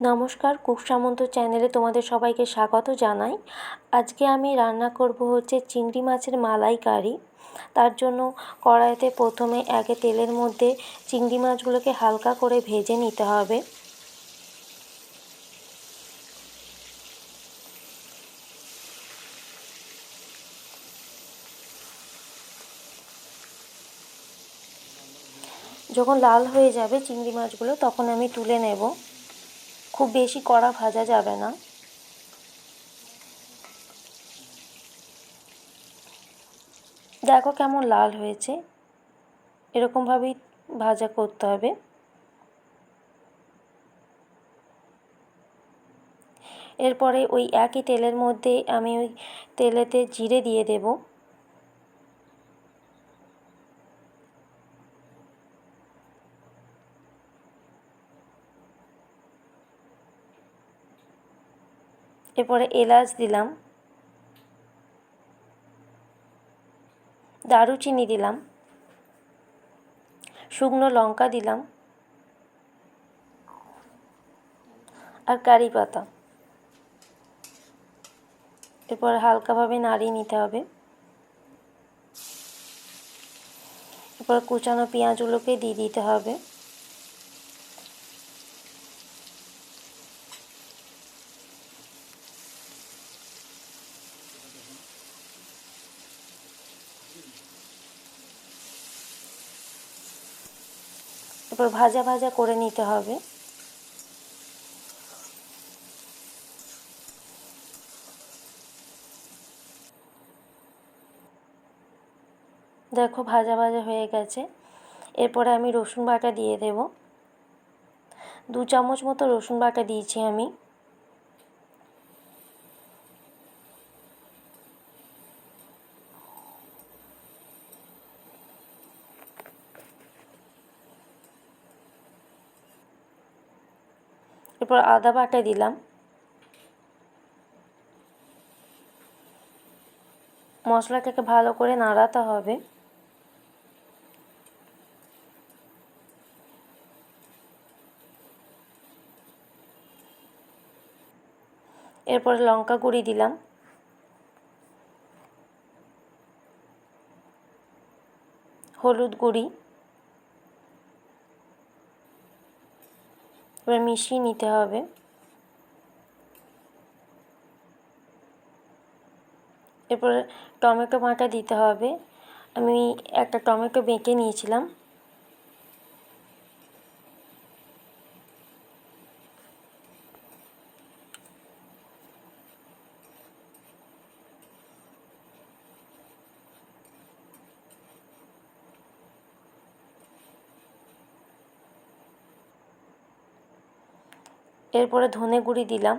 নমস্কার, কুক সামন্ত চ্যানেলে তোমাদের সবাইকে স্বাগত জানাই। আজকে আমি রান্না করব হচ্ছে চিংড়ি মাছের মালাইকারি। তার জন্য কড়াইতে প্রথমে আগে তেলের মধ্যে চিংড়ি মাছগুলোকে হালকা করে ভেজে নিতে হবে। যখন লাল হয়ে যাবে চিংড়ি মাছগুলো, তখন আমি তুলে নেব। খুব বেশি কড়া ভাজা যাবে না। দেখো কেমন লাল হয়েছে। এরকমভাবেই ভাজা করতে হবে। এরপরে ওই একই তেলের মধ্যে আমি ওই তেলেতে জিরে দিয়ে দেব। এরপরে এলাচ দিলাম। দারুচিনি দিলাম। শুকনো লঙ্কা দিলাম। আর কারি পাতা। এরপর হালকাভাবে নাড়িয়ে নিতে হবে। এরপর কুচানো পেঁয়াজগুলোকে দিয়ে দিতে হবে। এরপর ভাজা ভাজা করে নিতে হবে। দেখো ভাজা ভাজা হয়ে গেছে। এরপরে আমি রসুন বাটা দিয়ে দেব। দু চামচ মতো রসুন বাটা দিয়েছি আমি। এরপর আদা বাটা দিলাম। মশলাটাকে ভালো করে নাড়াতে হবে। এরপর লঙ্কা গুঁড়ি দিলাম। হলুদ গুঁড়ি। এবার মিশিয়ে নিতে হবে। এরপরে টমেটো বাটা দিতে হবে। আমি একটা টমেটো বেঁকে নিয়েছিলাম। এরপরে ধনে গুঁড়ি দিলাম।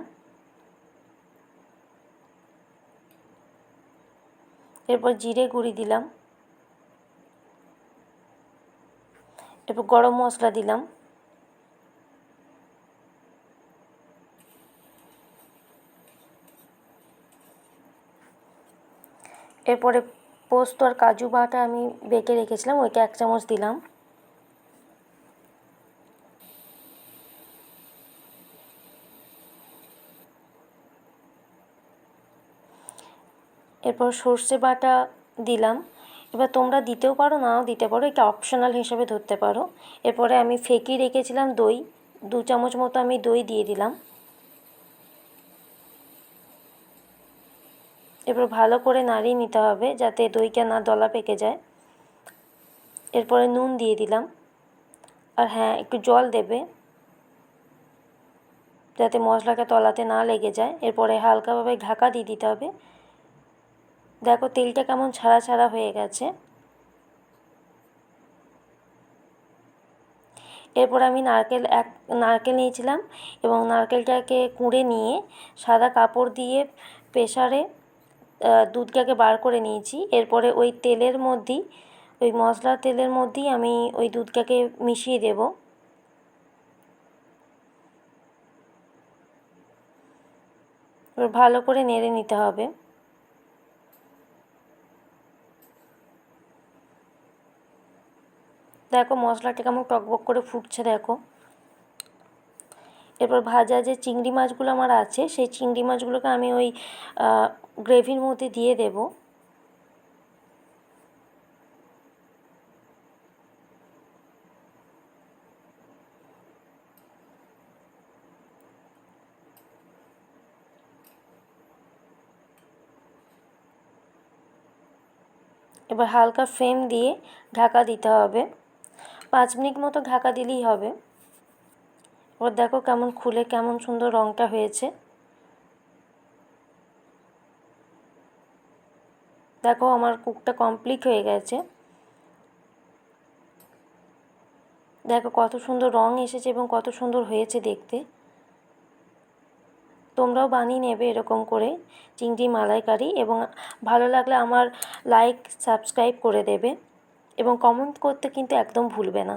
এরপর জিরে গুঁড়ি দিলাম। এরপর গরম মশলা দিলাম। এরপরে পোস্ত আর কাজু বাটা আমি বেটে রেখেছিলাম, ওইটা এক চামচ দিলাম। এরপর সর্ষে বাটা দিলাম। এবার তোমরা দিতেও পারো, নাও দিতে পারো। এটা অপশনাল হিসেবে ধরতে পারো। এরপরে আমি ফেঁকি রেখেছিলাম দই। দু চামচ মতো আমি দই দিয়ে দিলাম। এরপর ভালো করে নাড়িয়ে নিতে হবে যাতে দইটা না দলা পেকে যায়। এরপরে নুন দিয়ে দিলাম। আর হ্যাঁ একটু জল দেবে। যাতে মশলাটা তলাতে না লেগে যায়। এরপরে হালকাভাবে ঢাকা দিয়ে দিতে হবে। দেখো, তেলটা কেমন ছাড়া ছাড়া হয়ে গেছে। এরপর আমি নারকেল এক, নারকেল নিয়েছিলাম এবং নারকেলটাকে কুঁড়ে নিয়ে সাদা কাপড় দিয়ে প্রেসারে দুধটাকে বার করে নিয়েছি। এরপরে ওই তেলের মধ্যেই ওই মশলার তেলের মধ্যেই আমি ওই দুধটাকে মিশিয়ে দেব। ভালো করে নেড়ে নিতে হবে। দেখো মশলাটা কেমন টকবক করে ফুটছে, দেখো। এরপর ভাজা যে চিংড়ি মাছগুলো আমার আছে, সেই চিংড়ি মাছগুলোকে আমি ওই গ্রেভির মধ্যে দিয়ে দেবো। এবার হালকা ফ্লেম দিয়ে ঢাকা দিতে হবে। পাঁচ মিনিট মতো ঢাকা দিলেই হবে। এবার দেখো কেমন খুলে, কেমন সুন্দর রঙটা হয়েছে। দেখো আমার কুকটা কমপ্লিট হয়ে গেছে। দেখো কত সুন্দর রঙ এসেছে এবং কত সুন্দর হয়েছে দেখতে। তোমরাও বানিয়ে নেবে এরকম করে চিংড়ি মালাইকারি এবং ভালো লাগলে আমার লাইক সাবস্ক্রাইব করে দেবে। এবং কমেন্ট করতে কিন্তু একদম ভুলবে না।